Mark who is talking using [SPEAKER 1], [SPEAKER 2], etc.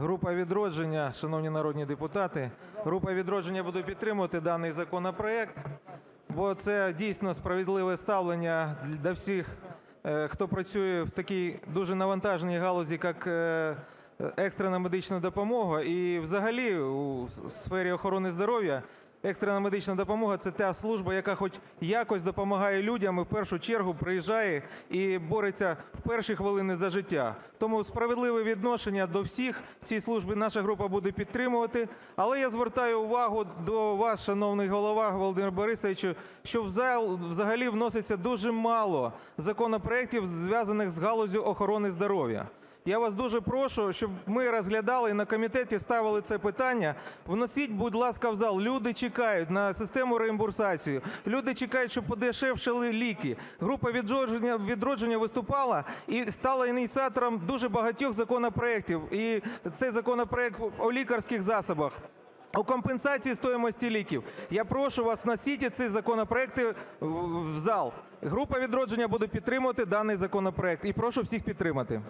[SPEAKER 1] Група "Відродження", шановні народні депутати, група "Відродження" буде підтримувати даний законопроект, бо це дійсно справедливе ставлення до всіх, хто працює в такій дуже навантаженій галузі, як екстрена медична допомога. І взагалі у сфері охорони здоров'я екстрена медична допомога – це та служба, яка хоч якось допомагає людям і в першу чергу приїжджає і бореться в перші хвилини за життя. Тому справедливе відношення до всіх в цій службі наша група буде підтримувати. Але я звертаю увагу до вас, шановний Голова, Володимире Борисовичу, що в зал взагалі вноситься дуже мало законопроектів, зв'язаних з галуззю охорони здоров'я. Я вас дуже прошу, щоб ми розглядали і на комітеті ставили це питання. Вносіть, будь ласка, в зал. Люди чекають на систему реімбурсації, люди чекають, щоб подешевшали ліки. Група "Відродження" виступала і стала ініціатором дуже багатьох законопроектів. І цей законопроект о лікарських засобах, о компенсації стоимости ліків. Я прошу вас, вносіть ці законопроекти в зал. Група "Відродження" буде підтримувати даний законопроект і прошу всіх підтримати.